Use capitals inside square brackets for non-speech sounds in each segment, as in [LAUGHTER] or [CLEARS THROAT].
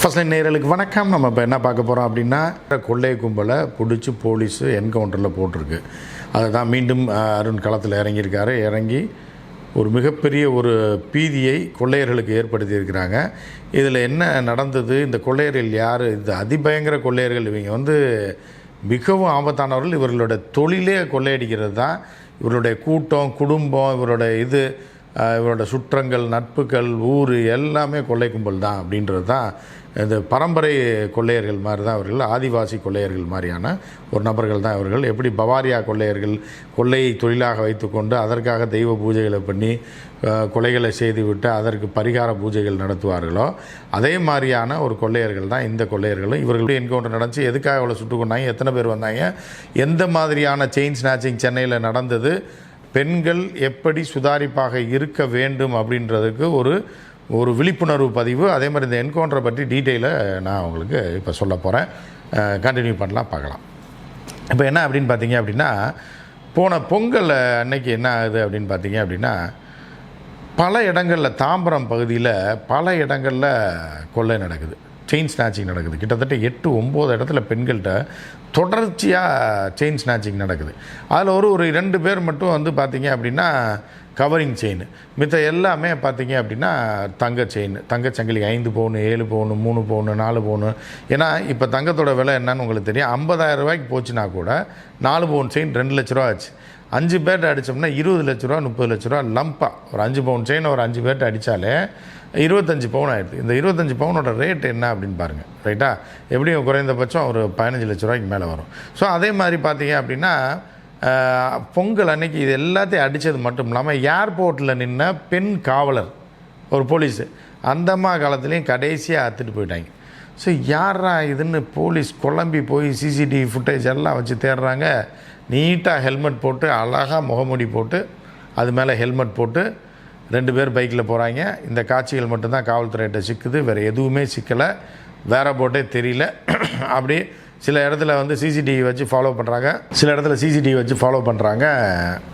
First line நேயர்களுக்கு வணக்கம். நம்ம இப்போ என்ன பார்க்க போகிறோம் அப்படின்னா கொள்ளை கும்பலை பிடிச்சி போலீஸு என்கவுண்டரில் போட்டிருக்கு. அதை தான் மீண்டும் அருண் களத்தில் இறங்கியிருக்காரு. இறங்கி ஒரு மிகப்பெரிய ஒரு பீதியை கொள்ளையர்களுக்கு ஏற்படுத்தியிருக்கிறாங்க இதில் என்ன நடந்தது? இந்த கொள்ளையர்கள் யார்? இந்த அதிபயங்கர கொள்ளையர்கள். இவங்க வந்து மிகவும் ஆபத்தானவர்கள். இவர்களோட தொழிலே கொள்ளையடிக்கிறது தான். இவருடைய கூட்டம் குடும்பம் இவரோட இது இவரோட சுற்றங்கள் நட்புகள் ஊர் எல்லாமே கொள்ளை கும்பல் தான் அப்படின்றது தான் இந்த பரம்பரை கொள்ளையர்கள் மாதிரி தான் அவர்கள் ஆதிவாசி கொள்ளையர்கள் மாதிரியான ஒரு நபர்கள் தான் அவர்கள். எப்படி பவாரியா கொள்ளையர்கள் கொள்ளையை தொழிலாக வைத்துக்கொண்டு அதற்காக தெய்வ பூஜைகளை பண்ணி கொலைகளை செய்துவிட்டு அதற்கு பரிகார பூஜைகள் நடத்துவார்களோ அதே மாதிரியான ஒரு கொள்ளையர்கள் தான் இந்த கொள்ளையர்களும். இவர்களுடைய என்கவுண்டர் நடந்துச்சு. எதுக்காக அவ்வளோ சுட்டு கொண்டாங்க? எத்தனை பேர் வந்தாங்க? எந்த மாதிரியான செயின் ஸ்நாச்சிங் சென்னையில் நடந்தது? பெண்கள் எப்படி சுதாரிப்பாக இருக்க வேண்டும் அப்படின்றதுக்கு ஒரு ஒரு விழிப்புணர்வு பதிவு அதே மாதிரி இந்த என்கவுண்டரை பற்றி டீட்டெயிலை நான் உங்களுக்கு இப்போ சொல்ல போகிறேன் கண்டினியூ பண்ணலாம் பார்க்கலாம். இப்போ என்ன அப்படின்னு பார்த்தீங்க அப்படின்னா போன பொங்கல் அன்னைக்கு என்ன ஆகுது அப்படின்னு பார்த்தீங்க அப்படின்னா பல இடங்களில் தாம்பரம் பகுதியில் பல இடங்களில் கொள்ளை நடக்குது. செயின் ஸ்நாச்சிங் நடக்குது. கிட்டத்தட்ட எட்டு ஒம்பது இடத்துல பெண்கள்கிட்ட தொடர்ச்சியாக செயின் ஸ்நாச்சிங் நடக்குது. அதில் ஒரு ஒரு ரெண்டு பேர் மட்டும் வந்து பார்த்தீங்க அப்படின்னா கவரிங் செயின் மித்த எல்லாமே பார்த்தீங்க அப்படின்னா தங்க செயின் தங்கச்சங்கிலி ஐந்து பவுனு ஏழு பவுனு மூணு பவுனு நாலு பவுனு. ஏன்னா இப்போ தங்கத்தோட விலை என்னன்னு உங்களுக்கு தெரியும். ஐம்பதாயிரம் ரூபாய்க்கு போச்சுன்னா கூட நாலு பவுன் செயின் ரெண்டு லட்ச ரூபா ஆச்சு. அஞ்சு பேர்ட்ட அடித்தோம்னா இருபது லட்ச ரூபா முப்பது லட்ச ரூபா லம்பா ஒரு அஞ்சு பவுன் செயின் ஒரு அஞ்சு பேர்ட்ட அடித்தாலே இருபத்தஞ்சு பவுன் ஆகிடுது இந்த இருபத்தஞ்சு பவுனோட ரேட் என்ன அப்படின்னு பாருங்கள் ரைட்டா எப்படியும் குறைந்தபட்சம் ஒரு பதினஞ்சு லட்ச ரூபாய்க்கு மேலே வரும். ஸோ அதே மாதிரி பார்த்தீங்க அப்படின்னா பொங்கல் அன்னைக்கு இது எல்லாத்தையும் அடித்தது மட்டும் இல்லாமல் ஏர்போர்ட்டில் நின்ன பெண் காவலர் ஒரு போலீஸு அந்தம்மா காலத்துலேயும் கடைசியாக அத்துட்டு போயிட்டாங்க. ஸோ யாரா இதுன்னு போலீஸ் குழம்பி போய் சிசிடிவி ஃபுட்டேஜ் எல்லாம் வச்சு தேடுறாங்க. நீட்டாக ஹெல்மெட் போட்டு அழகாக முகமூடி போட்டு அது மேலே ஹெல்மெட் போட்டு ரெண்டு பேர் பைக்கில் போகிறாங்க இந்த காட்சிகள் மட்டும்தான் காவல்துறையிட்ட சிக்குது. வேறு எதுவுமே சிக்கலை. வேற போட்டே தெரியல. [CLEARS THROAT] அப்படி சில இடத்துல வந்து சிசிடிவி வச்சு ஃபாலோ பண்ணுறாங்க சில இடத்துல சிசிடிவி வச்சு ஃபாலோ பண்ணுறாங்க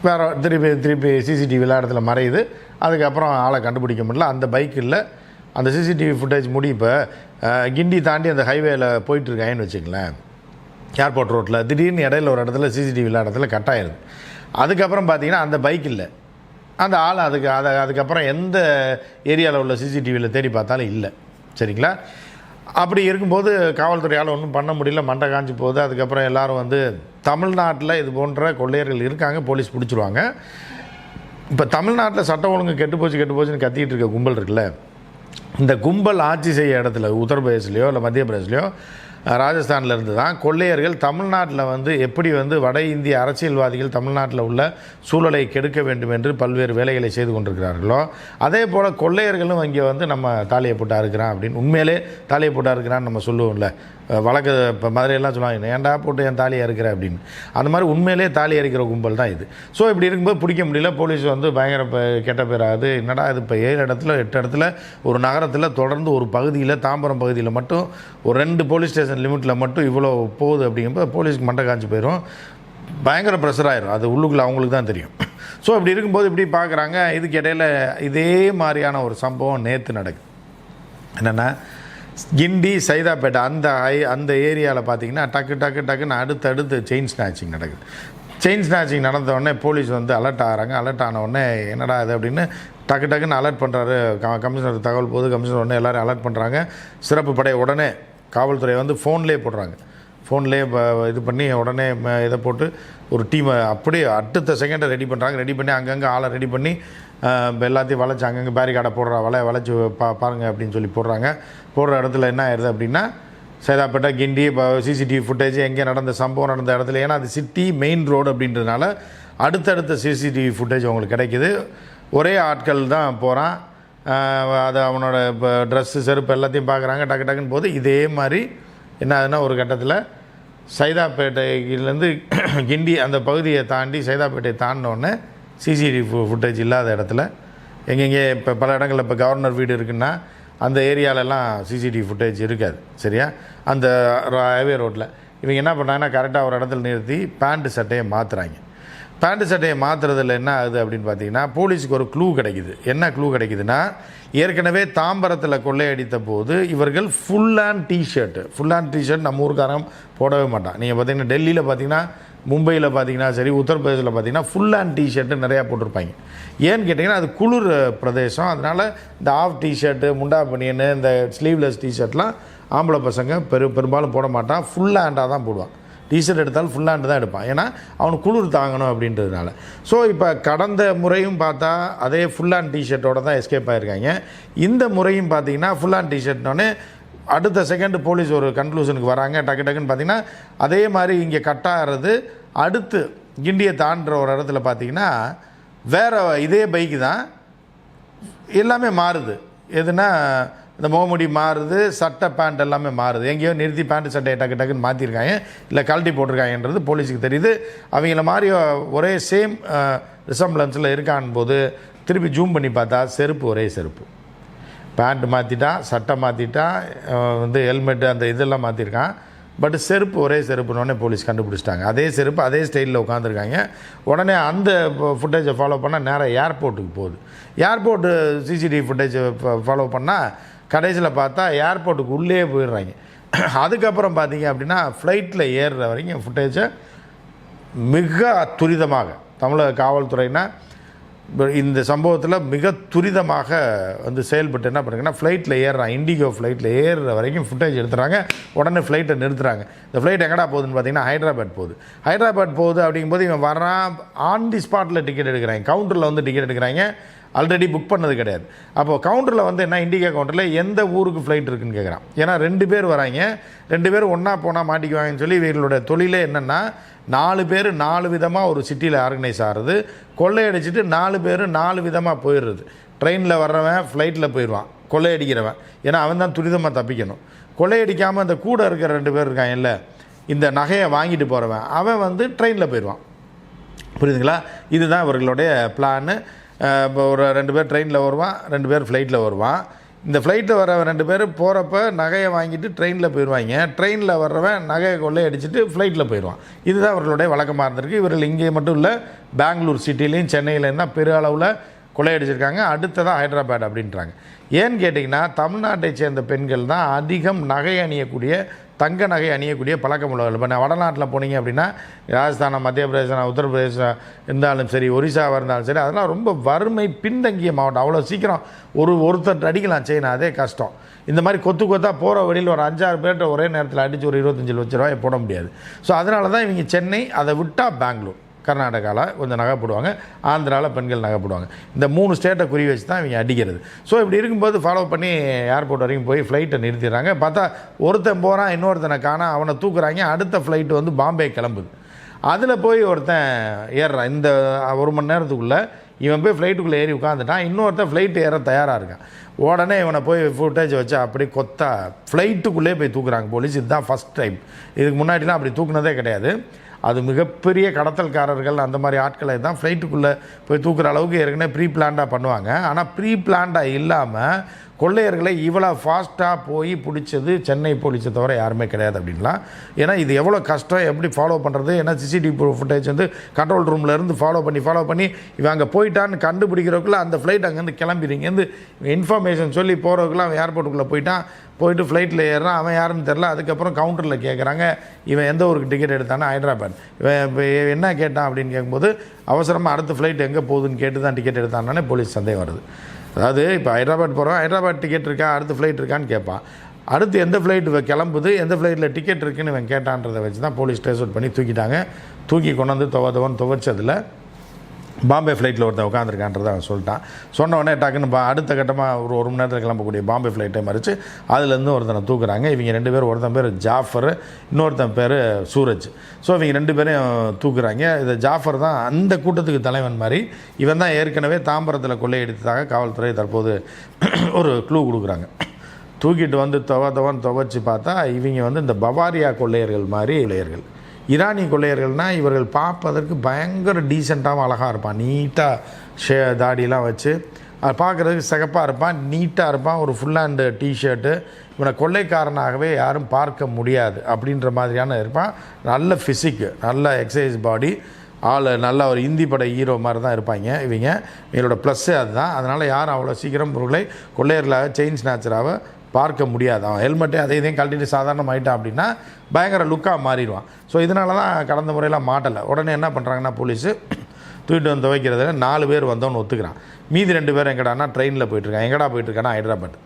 வேற திருப்பி திருப்பி சிசிடிவி எல்லா இடத்துல மறையுது. அதுக்கப்புறம் ஆளை கண்டுபிடிக்க முடியல. அந்த பைக் இல்லை. அந்த சிசிடிவி ஃபுட்டேஜ் முடி இப்போ கிண்டி தாண்டி அந்த ஹைவேயில் போயிட்டுருக்காங்கன்னு வச்சுங்களேன் ஏர்போர்ட் ரோட்டில் திடீர்னு இடையில ஒரு இடத்துல சிசிடிவி இல்லாத இடத்துல கட் ஆயிருது அதுக்கப்புறம் பார்த்தீங்கன்னா அந்த பைக் இல்லை. அந்த ஆள் அதுக்கு அதை அதுக்கப்புறம் எந்த ஏரியாவில் உள்ள சிசிடிவியில் தேடி பார்த்தாலும் இல்லை. சரிங்களா? அப்படி இருக்கும்போது காவல்துறையால் ஒன்றும் பண்ண முடியல. மண்டை காஞ்சி போகுது. அதுக்கப்புறம் எல்லாரும் வந்து தமிழ்நாட்டில் இது போன்ற கொள்ளையர்கள் இருக்காங்க. போலீஸ் பிடிச்சிருவாங்க. இப்போ தமிழ்நாட்டில் சட்டம் ஒழுங்கு கெட்டு போச்சு கெட்டு போச்சுன்னு கத்திக்கிட்டு இருக்க கும்பல் இருக்குல்ல. இந்த கும்பல் ஆட்சி செய்ய இடத்துல உத்தரப்பிரதேசிலையோ இல்லை மத்திய பிரதேசிலையோ ராஜஸ்தானில் இருந்து தான் கொள்ளையர்கள் தமிழ்நாட்டில் வந்து எப்படி வந்து வட இந்திய அரசியல்வாதிகள் தமிழ்நாட்டில் உள்ள சூழலை கெடுக்க வேண்டும் என்று பல்வேறு வேலைகளை செய்து கொண்டிருக்கிறார்களோ அதே போல் கொள்ளையர்களும் இங்கே வந்து நம்ம தாலியை போட்டா இருக்கிறான் அப்படின்னு உண்மையிலே தாலியை போட்டா இருக்கிறான்னு நம்ம சொல்லுவோம்ல. வழக்கு இப்போ மதுரையெல்லாம் சொல்லுவாங்க ஏன்டா போட்டு என் தாலியை இருக்கிற அப்படின்னு. அந்த மாதிரி உண்மையிலே தாலி அறுக்கிற கும்பல் தான் இது. ஸோ இப்படி இருக்கும்போது பிடிக்க முடியல. போலீஸ் வந்து பயங்கர கெட்ட பெறாது என்னடா இது? இப்போ ஏழு இடத்துல எட்டு இடத்துல ஒரு நகரத்தில் தொடர்ந்து ஒரு பகுதியில் தாம்பரம் பகுதியில் மட்டும் ஒரு ரெண்டு போலீஸ் ஸ்டேஷன் லிமிட்டில் மட்டும் இவ்வளோ போகுது அப்படிங்கும்போது போலீஸ்க்கு மண்டை காஞ்சி போயிடும் பயங்கர ப்ரெஷர் ஆயிரும். அது உள்ளுக்குள்ள அவங்களுக்கு தான் தெரியும். ஸோ இப்படி இருக்கும்போது இப்படி பார்க்குறாங்க இதுக்கு இடையில இதே மாதிரியான ஒரு சம்பவம் நேற்று நடக்குது. என்னென்னா கிண்டி சைதாப்பேட்டை அந்த ஐ அந்த ஏரியாவில் பார்த்தீங்கன்னா டக்கு டக்கு டக்குன்னு அடுத்து அடுத்து செயின் ஸ்நாச்சிங் நடக்குது. செயின் ஸ்நாச்சிங் நடந்த உடனே போலீஸ் வந்து அலர்ட் ஆகிறாங்க. அலர்ட் ஆன உடனே என்னடா இது அப்படின்னு டக்கு டக்குன்னு அலர்ட் பண்ணுறாரு கமிஷனர் தகவல் போது கமிஷனர் உடனே எல்லோரும் அலர்ட் பண்ணுறாங்க சிறப்பு படை உடனே காவல்துறை வந்து ஃபோன்லேயே போடுறாங்க. ஃபோன்லேயே இது பண்ணி உடனே ம- இதை போட்டு ஒரு டீமை அப்படியே அடுத்த செகண்டை ரெடி பண்ணுறாங்க ரெடி பண்ணி அங்கங்கே ஆளை ரெடி பண்ணி எல்லாத்தையும் வளைச்சி அங்கங்கே பேரிகார்டை போடுறா வலை வளைச்சி பா பாருங்கள் அப்படின்னு சொல்லி போடுறாங்க. போடுற இடத்துல என்ன ஆயிடுது அப்படின்னா சைதாப்பேட்டை கிண்டி இப்போ சிசிடிவி ஃபுட்டேஜ் எங்கே நடந்த சம்பவம் நடந்த இடத்துல ஏன்னா அது சிட்டி மெயின் ரோடு அப்படின்றதுனால அடுத்தடுத்த சிசிடிவி ஃபுட்டேஜ் அவங்களுக்கு கிடைக்குது. ஒரே ஆட்கள் தான் போகிறான் அது அவனோட இப்போ ட்ரெஸ்ஸு செருப்பு எல்லாத்தையும் பார்க்குறாங்க டக்கு டக்குன்னு போது இதே மாதிரி என்ன ஆகுதுன்னா ஒரு கட்டத்தில் சைதாப்பேட்டையிலேருந்து [CLEARS THROAT] கிண்டி அந்த பகுதியை தாண்டி சைதாப்பேட்டையை தாண்டினோடனே சிசிடிவி ஃபுட்டேஜ் இல்லாத இடத்துல எங்கெங்கே இப்போ பல இடங்களில் இப்போ கவர்னர் வீடு இருக்குன்னா அந்த ஏரியாலெல்லாம் சிசிடிவி ஃபுட்டேஜ் இருக்காது சரியா? அந்த ஹைவே ரோட்டில் இவங்க என்ன பண்ணாங்கன்னா கரெக்டாக ஒரு இடத்துல நிறுத்தி பேண்ட்டு சட்டையை மாற்றுறாங்க பேண்ட் சட்டையை மாற்றுறதுல என்ன ஆகுது அப்படின்னு பார்த்தீங்கன்னா போலீஸுக்கு ஒரு க்ளூ கிடைக்குது. என்ன க்ளூ கிடைக்குதுன்னா ஏற்கனவே தாம்பரத்தில் கொள்ளையடித்த போது இவர்கள் full hand T shirt full hand T shirt நம்ம ஊருக்காரன் போடவே மாட்டான். நீங்கள் பார்த்தீங்கன்னா டெல்லியில் பார்த்தீங்கன்னா மும்பையில் பார்த்தீங்கன்னா சரி உத்தரப்பிரதேசில் பார்த்தீங்கன்னா ஃபுல் ஹேண்ட் டிஷர்ட்டு நிறையா போட்டிருப்பாங்க. ஏன்னு கேட்டிங்கன்னா அது குளிர் பிரதேசம். அதனால் இந்த ஆஃப் டிஷர்ட்டு முண்டா பனியனு இந்த ஸ்லீவ்லெஸ் டிஷர்ட்லாம் ஆம்பளை பசங்க பெரு பெரும்பாலும் போட மாட்டான். ஃபுல் ஹேண்டாக தான் போடுவான். டிஷர்ட் எடுத்தாலும் ஃபுல் ஹேண்டு தான் எடுப்பான். ஏன்னா அவனுக்கு குளிர் தாங்கணும் அப்படின்றதுனால. ஸோ இப்போ கடந்த முறையும் பார்த்தா அதே ஃபுல் ஹேண்ட் டிஷர்ட்டோட தான் எஸ்கேப் ஆகிருக்காங்க இந்த முறையும் பார்த்தீங்கன்னா ஃபுல் ஹேண்ட் டிஷர்ட்னோடனே அடுத்த செகண்ட் போலீஸ் ஒரு கன்க்ளூஷனுக்கு வராங்க. டக்கு டக்குன்னு பார்த்தீங்கன்னா அதே மாதிரி இங்கே கட்டாகிறது அடுத்து கிண்டியை தாண்டுற ஒரு இடத்துல பார்த்தீங்கன்னா வேறு இதே பைக்கு தான் எல்லாமே மாறுது. எதுனா இந்த முகமுடி மாறுது சட்டை பேண்ட் எல்லாமே மாறுது. எங்கேயோ நிறுத்தி பேண்ட் சட்டையை டக்கு டக்குன்னு மாற்றிருக்காங்க இல்லை கழட்டி போட்டிருக்காங்கன்றது போலீஸுக்கு தெரியுது. அவங்கள மாதிரி ஒரே சேம் ரிசம்பிளன்ஸில் இருக்கான் போது திருப்பி ஜூம் பண்ணி பார்த்தா செருப்பு ஒரே செருப்பு. பேண்ட் மாற்றிட்டான் சட்டை மாற்றிட்டான் வந்து ஹெல்மெட்டு அந்த இதெல்லாம் மாற்றிருக்கான் பட் செருப்பு ஒரே செருப்புனோடனே போலீஸ் கண்டுபிடிச்சிட்டாங்க. அதே செருப்பு அதே ஸ்டைலில் உட்காந்துருக்காங்க உடனே அந்த ஃபுட்டேஜை ஃபாலோ பண்ணால் நேராக ஏர்போர்ட்டுக்கு போகுது. ஏர்போர்ட்டு சிசிடிவி ஃபுட்டேஜை ஃபாலோ பண்ணால் கடைசியில் பார்த்தா ஏர்போர்ட்டுக்கு உள்ளே போயிடுறாங்க. அதுக்கப்புறம் பார்த்தீங்க அப்படின்னா ஃப்ளைட்டில் ஏறுற வரைக்கும் ஃபுட்டேஜை மிக துரிதமாக தமிழக காவல்துறையினா இந்த சம்பவத்தில் மிக துரிதமாக வந்து செயல்பட்டு என்ன பண்ணுறாங்கன்னா ஃப்ளைட்டில் ஏறுறான் இண்டிகோ ஃப்ளைட்டில் ஏறுற வரைக்கும் ஃபுட்டேஜ் எடுத்துறாங்க. உடனே ஃப்ளைட்டை நிறுத்துறாங்க. இந்த ஃப்ளைட் எங்கடா போகுதுன்னு பார்த்தீங்கன்னா ஹைதராபாத் போகுது. ஹைதராபாத் போகுது அப்படிங்கும்போது இவன் வரான் ஆன் தி ஸ்பாட்டில் டிக்கெட் எடுக்கிறாங்க. கவுண்டரில் வந்து டிக்கெட் எடுக்கிறாங்க. ஆல்ரெடி புக் பண்ணது கிடையாது. அப்போது கவுண்டரில் வந்து என்ன இண்டிகா கவுண்டரில் எந்த ஊருக்கு ஃப்ளைட் இருக்குன்னு கேட்குறான் ஏன்னா ரெண்டு பேர் வராங்க. ரெண்டு பேரும் ஒன்றா போனால் மாட்டிக்குவாங்கன்னு சொல்லி இவர்களோட தொழிலே என்னென்னா நாலு பேர் நாலு விதமாக ஒரு சிட்டியில் ஆர்கனைஸ் ஆகிறது. கொள்ளையடிச்சிட்டு நாலு பேர் நாலு விதமாக போயிடுறது. ட்ரெயினில் வர்றவன் ஃப்ளைட்டில் போயிடுவான். கொள்ளையடிக்கிறவன். ஏன்னா அவன் தான் துரிதமாக தப்பிக்கணும். கொள்ளையடிக்காமல் இந்த கூட இருக்கிற ரெண்டு பேர் இருக்கான் இல்லை இந்த நகையை வாங்கிட்டு போகிறவன் அவன் வந்து ட்ரெயினில் போயிடுவான். புரியுதுங்களா? இதுதான் இவர்களுடைய பிளான்னு இப்போ ஒரு ரெண்டு பேர் ட்ரெயினில் வருவான் ரெண்டு பேர் ஃப்ளைட்டில் வருவான். இந்த ஃப்ளைட்டில் வர ரெண்டு பேர் போகிறப்ப நகையை வாங்கிட்டு ட்ரெயினில் போயிடுவாங்க. ட்ரெயினில் வர்றவன் நகையை கொள்ளை அடிச்சுட்டு ஃப்ளைட்டில் போயிடுவான். இதுதான் அவர்களுடைய வழக்கமாக இருந்திருக்கு. இவர்கள் இங்கே மட்டும் இல்லை பெங்களூர் சிட்டிலையும் சென்னையிலையும் தான் பெரிய அளவில் கொள்ளையடிச்சிருக்காங்க. அடுத்ததாக ஹைதராபாத் அப்படின்றாங்க. ஏன்னு கேட்டிங்கன்னா தமிழ்நாட்டை சேர்ந்த பெண்கள் தான் அதிகம் நகை அணியக்கூடிய தங்க நகை அணியக்கூடிய பழக்கம் உள்ளவர்கள். இப்போ நான் வடநாட்டில் போனீங்க அப்படின்னா ராஜஸ்தானம் மத்திய பிரதேசம் உத்தரப்பிரதேசம் இருந்தாலும் சரி ஒரிசாவாக இருந்தாலும் சரி அதெல்லாம் ரொம்ப வறுமை பின்தங்கிய மாவட்டம். அவ்வளோ சீக்கிரம் ஒரு ஒருத்தர் அடிக்கலாம் செய்யணும் அதே கஷ்டம். இந்த மாதிரி கொத்து கொத்தா போகிற வழியில் ஒரு அஞ்சாறு பேர்கிட்ட ஒரே நேரத்தில் அடித்து ஒரு இருபத்தஞ்சி லட்ச ரூபாய் போட முடியாது. ஸோ அதனால தான் இவங்க சென்னை அதை விட்டால் பெங்களூர். கர்நாடகாவில் கொஞ்சம் நகை போடுவாங்க ஆந்திராவில் பெண்கள் நகை போடுவாங்க. இந்த மூணு ஸ்டேட்டை குறி வச்சு தான் இவங்க அடிக்கிறது. ஸோ இப்படி இருக்கும்போது ஃபாலோ பண்ணி ஏர்போர்ட் வரைக்கும் போய் ஃப்ளைட்டை நிறுத்திடுறாங்க. பார்த்தா ஒருத்தன் போகிறான் இன்னொருத்தனை காணா அவனை தூக்குறாங்க. அடுத்த ஃப்ளைட்டு வந்து பாம்பே கிளம்புது. அதில் போய் ஒருத்தன் ஏறுறான். இந்த ஒரு மணி நேரத்துக்குள்ளே இவன் போய் ஃப்ளைட்டுக்குள்ளே ஏறி உட்காந்துட்டான் இன்னொருத்தன் ஃப்ளைட்டு ஏற தயாராக இருக்கான். உடனே இவனை போய் ஃபுட்டேஜ் வச்சு அப்படி கொத்தா ஃப்ளைட்டுக்குள்ளே போய் தூக்குறாங்க போலீஸ் இதுதான் ஃபஸ்ட் டைம் இதுக்கு முன்னாடிலாம் அப்படி தூக்குனதே கிடையாது. அது மிகப்பெரிய கடத்தல்காரர்கள் அந்த மாதிரி ஆட்களை தான் ஃப்ளைட்டுக்குள்ளே போய் தூக்குற அளவுக்கு ஏற்கனவே ப்ரீ பிளான்டாக பண்ணுவாங்க. ஆனால் ப்ரீ பிளான்டாக இல்லாமல் கொள்ளையர்களை இவ்வளோ ஃபாஸ்ட்டாக போய் பிடிச்சது சென்னை போலீஸை தவிர யாருமே கிடையாது அப்படின்லாம் ஏன்னா இது எவ்வளோ கஷ்டம் எப்படி ஃபாலோ பண்ணுறது ஏன்னா சிசிடிவி ஃபுட்டேஜ் வந்து கண்ட்ரோல் ரூம்லேருந்து இருந்து ஃபாலோ பண்ணி ஃபாலோ பண்ணி இவன் அங்கே போயிட்டான்னு கண்டுபிடிக்கிறவக்குள்ள அந்த ஃப்ளைட் அங்கேருந்து கிளம்பிடுங்கேருந்து இன்ஃபர்மேஷன் சொல்லி போகிறதுக்குள்ள அவன் ஏர்போர்ட்டுக்குள்ளே போயிட்டான். போயிட்டு ஃப்ளைட்டில் ஏறுறான். அவன் யாருன்னு தெரில அதுக்கப்புறம் கவுண்டரில் கேட்குறாங்க இவன் எந்த ஊருக்கு டிக்கெட் எடுத்தானே ஹைதராபாத். இவன் இப்போ என்ன கேட்டான் அப்படின்னு கேட்கும்போது அவசரமாக அடுத்த ஃப்ளைட் எங்கே போகுதுன்னு கேட்டு தான் டிக்கெட் எடுத்தானே போலீஸ் சந்தேகம் வருது. அதாவது இப்போ ஹைதராபாத் போகிறோம் ஹைதராபாத் டிக்கெட் இருக்கா அடுத்த ஃப்ளைட் இருக்கான்னு கேட்பான். அடுத்து எந்த ஃப்ளைட் கிளம்புது எந்த ஃப்ளைட்டில் டிக்கெட் இருக்குன்னு இவன் கேட்டான்றதை வச்சு தான் போலீஸ் ட்ரேஸ் அவுட் பண்ணி தூக்கிட்டாங்க. தூக்கி கொண்டு வந்து துவ துவன்னு துவைச்சதில் பாம்பே ஃப்ளைட்டில் ஒருத்தன் உட்காந்துருக்கான்றதை அவன் சொல்லிட்டான். சொன்னவொடனே டக்குன்னு பா அடுத்த கட்டமாக ஒரு ஒரு மணி நேரத்தில் கிளம்பக்கூடிய பாம்பே ஃப்ளைட்டை மறித்து அதுலேருந்து ஒருத்தனை தூக்குறாங்க. இவங்க ரெண்டு பேரும் ஒருத்தன் பேர் ஜாஃபர் இன்னொருத்தன் பேர் சூரஜ். ஸோ இவங்க ரெண்டு பேரையும் தூக்குறாங்க. இது ஜாஃபர் தான் அந்த கூட்டத்துக்கு தலைவன் மாதிரி இவன் தான் ஏற்கனவே தாம்பரத்தில் கொள்ளையடித்ததாக காவல்துறை தற்போது [CLEARS THROAT] ஒரு க்ளூ கொடுக்குறாங்க. தூக்கிட்டு வந்து துவ துவன்னு துவைச்சு பார்த்தா இவங்க வந்து இந்த பவாரியா கொள்ளையர்கள் மாதிரி இளையர்கள் ஈரானிய கொள்ளையர்கள்னால் இவர்கள் பார்ப்பதற்கு பயங்கர டீசெண்டாகவும் அழகாக இருப்பான். நீட்டாக ஷே தாடியெலாம் வச்சு அது பார்க்குறதுக்கு சிகப்பாக இருப்பான். நீட்டாக இருப்பான். ஒரு ஃபுல் ஹேண்டு டிஷர்ட்டு இவனை கொள்ளைக்காரனாகவே யாரும் பார்க்க முடியாது அப்படின்ற மாதிரியான இருப்பான். நல்ல ஃபிசிக்கு நல்ல எக்ஸசைஸ் பாடி ஆள் நல்ல ஒரு இந்தி பட ஹீரோ மாதிரி தான் இருப்பாங்க இவங்க. இவங்களோட ப்ளஸ்ஸே அதுதான். அதனால் யாரும் அவ்வளோ சீக்கிரம் பொருளை கொள்ளையர்களாக செயின் ஸ்நாச்சராக பார்க்க முடியாது. அவன் ஹெல்மெட்டே அதே இதையும் கழட்டிட்டு சாதாரணம் ஆகிட்டான் அப்படின்னா பயங்கர லுக்காக மாறிடுவான். ஸோ இதனால தான் கடந்த முறையெல்லாம் மாட்டலை. உடனே என்ன பண்ணுறாங்கன்னா போலீஸு தூக்கிட்டு வந்து துவைக்கிறதுல நாலு பேர் வந்தவன் ஒத்துக்கிறான். மீதி ரெண்டு பேர் எங்கடான்னா ட்ரெயினில் போயிட்டுருக்கான் எங்கடா போயிட்டுருக்கானா ஹைதராபாத்.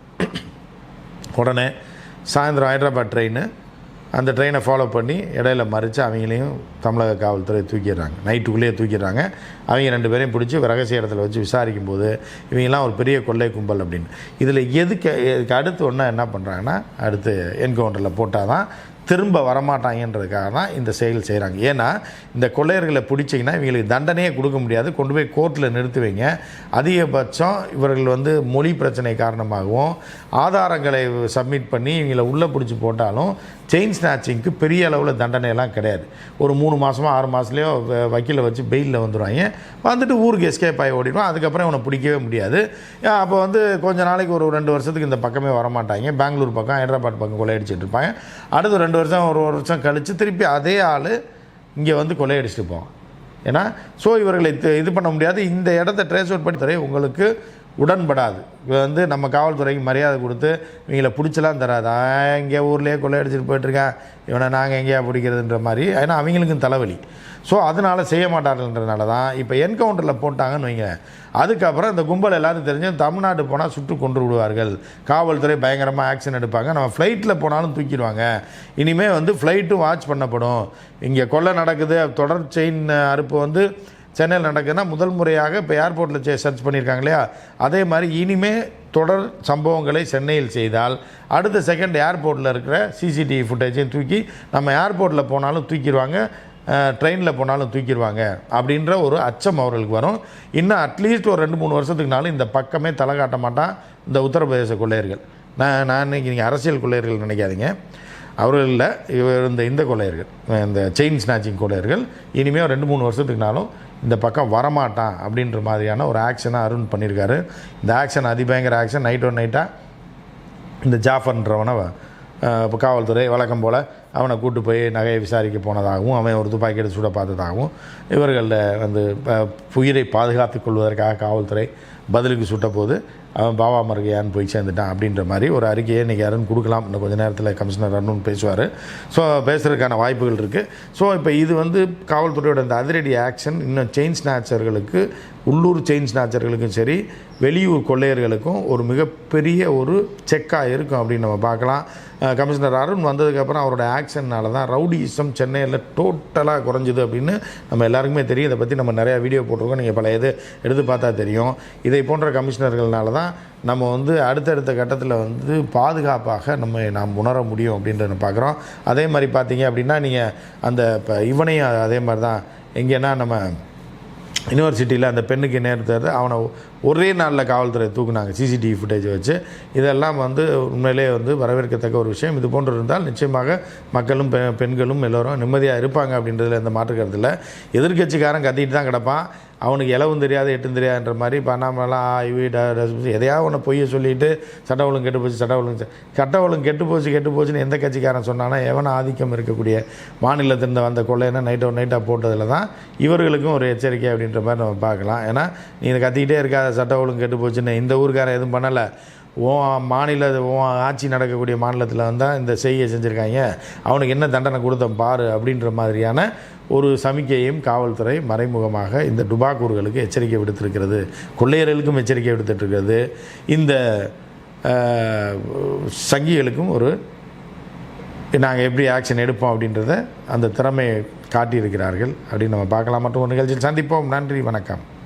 உடனே சாயந்தரம் ஹைதராபாத் ட்ரெயின் அந்த ட்ரெயினை ஃபாலோ பண்ணி இடையில மறித்து அவங்களையும் தமிழக காவல்துறை தூக்கிடுறாங்க. நைட்டுக்குள்ளேயே தூக்கிடுறாங்க. அவங்க ரெண்டு பேரையும் பிடிச்சி ரகசிய இடத்துல வச்சு விசாரிக்கும் போது இவங்கெல்லாம் ஒரு பெரிய கொள்ளை கும்பல் அப்படின்னு. இதில் எதுக்கு இதுக்கு அடுத்து ஒன்றா என்ன பண்ணுறாங்கன்னா அடுத்து என்கவுண்டரில் போட்டால் தான் திரும்ப வரமாட்டாங்கன்றதுக்காக தான் இந்த செயல் செய்கிறாங்க ஏன்னா இந்த கொள்ளையர்களை பிடிச்சிங்கன்னா இவங்களுக்கு தண்டனையே கொடுக்க முடியாது. கொண்டு போய் கோர்ட்டில் நிறுத்துவீங்க அதிகபட்சம் இவர்கள் வந்து மொழி பிரச்சனை காரணமாகவும் ஆதாரங்களை சப்மிட் பண்ணி இவங்களை உள்ளே பிடிச்சி போட்டாலும் செயின் ஸ்நாச்சிங்க்கு பெரிய அளவில் தண்டனையெல்லாம் கிடையாது. ஒரு மூணு மாதமோ ஆறு மாதத்துலேயோ வக்கீலை வச்சு பெயிலில் வந்துடுவாங்க வந்துட்டு ஊருக்கு எஸ்கேப் ஆகி ஓடிடுவோம் அதுக்கப்புறம் இவனை பிடிக்கவே முடியாது. அப்போ வந்து கொஞ்ச நாளைக்கு ஒரு ரெண்டு வருஷத்துக்கு இந்த பக்கமே வரமாட்டாங்க. பெங்களூர் பக்கம் ஹைதராபாத் பக்கம் கொள்ளையடிச்சிட்டு இருப்பாங்க. அடுத்து ரெண்டு வருஷம் ஒரு வருஷம் கழித்து திருப்பி அதே ஆள் இங்கே வந்து கொள்ளையடிச்சிட்டு போவான். ஏன்னா ஸோ இவர்களை இது- இது பண்ண முடியாது. இந்த இடத்த ட்ரேஸ் அவுட் பண்ணி உங்களுக்கு உடன்படாது. வந்து நம்ம காவல்துறைக்கு மரியாதை கொடுத்து இவங்களை பிடிச்சலாம் தராது? இங்கே ஊர்லேயே கொள்ளையடிச்சிட்டு போயிட்டுருக்கேன். இவனை நாங்கள் எங்கேயா பிடிக்கிறதுன்ற மாதிரி. ஏன்னா அவங்களுக்கும் தலைவலி. ஸோ அதனால் செய்ய மாட்டார்கள்ன்றனால தான் இப்போ என்கவுண்டரில் போட்டாங்கன்னு வைங்க அதுக்கப்புறம் இந்த கும்பல் எல்லாரும் தெரிஞ்சு தமிழ்நாடு போனால் சுட்டு கொண்டு விடுவார்கள். காவல்துறை பயங்கரமாக ஆக்ஷன் எடுப்பாங்க. நம்ம ஃப்ளைட்டில் போனாலும் தூக்கிடுவாங்க. இனிமேல் வந்து ஃப்ளைட்டும் வாட்ச் பண்ணப்படும். இங்கே கொள்ளை நடக்குது. தொடர் செயின் அறுப்பு வந்து சென்னையில் நடக்குதுன்னா முதல் முறையாக இப்போ ஏர்போர்ட்டில் சர்ச் பண்ணியிருக்காங்க இல்லையா? அதே மாதிரி இனிமே தொடர் சம்பவங்களை சென்னையில் செய்தால் அடுத்த செகண்ட் ஏர்போர்ட்டில் இருக்கிற சிசிடிவி ஃபுட்டேஜையும் தூக்கி நம்ம ஏர்போர்ட்டில் போனாலும் தூக்கிடுவாங்க ட்ரெயினில் போனாலும் தூக்கிடுவாங்க அப்படின்ற ஒரு அச்சம் அவர்களுக்கு வரும். இன்னும் அட்லீஸ்ட் ஒரு ரெண்டு மூணு வருஷத்துக்குனாலும் இந்த பக்கமே தலை காட்ட மாட்டான் இந்த உத்தரப்பிரதேச கொள்ளையர்கள். நான் நான் இன்னைக்கு நீங்கள் அரசியல் கொள்ளையர்கள் நினைக்காதீங்க. அவர்கள் இல்லை இவர் இந்த இந்த கொள்ளையர்கள் இந்த செயின் ஸ்நாச்சிங் கொள்ளையர்கள். இனிமேல் ரெண்டு மூணு வருஷத்துக்குனாலும் இந்த பக்கம் வரமாட்டான் அப்படின்ற மாதிரியான ஒரு ஆக்ஷனை அருண் பண்ணியிருக்காரு இந்த ஆக்ஷன் அதிபயங்கர ஆக்ஷன் நைட் ஒன் நைட்டாக இந்த ஜாஃபர்ன்றவனை இப்போ காவல்துறை வழக்கம் போல் அவனை கூட்டு போய் நகையை விசாரிக்க போனதாகவும் அவன் ஒரு துப்பாக்கி எடுத்து சுட பார்த்ததாகவும் இவர்களில் வந்து உயிரை பாதுகாத்துக் கொள்வதற்காக காவல்துறை பதிலுக்கு சுட்டபோது அவன் பாபா மருகையான்னு போய் சேர்ந்துட்டான் அப்படின்ற மாதிரி ஒரு அறிக்கையை இன்றைக்கி அருண் கொடுக்கலாம். இன்னும் கொஞ்ச நேரத்தில் கமிஷனர் அருண் பேசுவார். ஸோ பேசுகிறதுக்கான வாய்ப்புகள் இருக்குது ஸோ இப்போ இது வந்து காவல்துறையோட இந்த அதிரடி ஆக்ஷன் இன்னும் செயின் ஸ்நாச்சர்களுக்கு உள்ளூர் செயின் ஸ்நாச்சர்களுக்கும் சரி வெளியூர் கொள்ளையர்களுக்கும் ஒரு மிகப்பெரிய ஒரு செக்காக இருக்கும் அப்படின்னு நம்ம பார்க்கலாம். கமிஷனர் அருண் வந்ததுக்கப்புறம் அவரோட ஆக்ஷன்னால தான் ரவுடிசம் சென்னையில் டோட்டலாக குறைஞ்சிது அப்படின்னு நம்ம எல்லாருக்குமே தெரியும். இதை பற்றி நம்ம நிறையா வீடியோ போட்டிருக்கோம். நீங்கள் பழைய இது எடுத்து பார்த்தா தெரியும். இதை போன்ற கமிஷனர்கள்னால தான் நம்ம வந்து அடுத்தடுத்த கட்டத்தில் வந்து பாதுகாப்பாக நம்ம நாம் உணர முடியும் அப்படின்றத பார்க்குறோம். அதே மாதிரி பார்த்தீங்க அப்படின்னா நீங்கள் அந்த இப்போ இவனையும் அதே மாதிரி தான். எங்கேன்னா நம்ம யூனிவர்சிட்டியில் அந்த பெண்ணுக்கு நேர்த்தது அவனை ஒரே நாளில் காவல்துறை தூக்குனாங்க சிசிடிவி ஃபுட்டேஜ் வச்சு. இதெல்லாம் வந்து உண்மையிலே வந்து வரவேற்கத்தக்க ஒரு விஷயம். இது போன்று இருந்தால் நிச்சயமாக மக்களும் பெ பெண்களும் எல்லோரும் நிம்மதியாக இருப்பாங்க அப்படின்றதுல எந்த மாற்று கருத்து இல்லை. எதிர்க்கட்சிக்காரன் கத்திட்டு தான் கிடப்பான். அவனுக்கு இலவும் தெரியாது எட்டும் தெரியாதுன்ற மாதிரி பண்ணாமலாம் ஐவி எதையாவது ஒன்று பொய்யை சொல்லிட்டு சட்ட ஒழுங்கு கெட்டு போச்சு சட்ட ஒழுங்கு சட்ட ஒழுங்கு கெட்டு போச்சு கெட்டு போச்சுன்னு எந்த கட்சிக்காரன் சொன்னானா எவன ஆதிக்கம் இருக்கக்கூடிய மாநிலத்திலிருந்து வந்த கொள்ளையனை நைட்டோ நைட்டாக போட்டதில் தான் இவர்களுக்கும் ஒரு எச்சரிக்கை அப்படின்ற மாதிரி நம்ம பார்க்கலாம். ஏன்னா நீ இதை கத்திக்கிட்டே இருக்காத சட்ட ஒழுங்கு கெட்டு போச்சுன்னு இந்த ஊருக்காரன் எதுவும் பண்ணலை. ஓ மாநில ஓ ஆட்சி நடக்கக்கூடிய மாநிலத்தில் வந்தால் இந்த செய்தியை செஞ்சுருக்காங்க. அவனுக்கு என்ன தண்டனை கொடுத்த பாரு அப்படின்ற மாதிரியான ஒரு சமிக்கையும் காவல்துறை மறைமுகமாக இந்த டுபாக்கூர்களுக்கு எச்சரிக்கை விடுத்திருக்கிறது. கொள்ளையர்களுக்கும் எச்சரிக்கை விடுத்துட்டுருக்கிறது இந்த சங்கிகளுக்கும் ஒரு நாங்கள் எப்படி ஆக்ஷன் எடுப்போம் அப்படின்றத அந்த திறமையை காட்டியிருக்கிறார்கள். அப்படின்னு நம்ம பார்க்கலாம். மற்றும் ஒரு நிகழ்ச்சியில் சந்திப்போம். நன்றி வணக்கம்.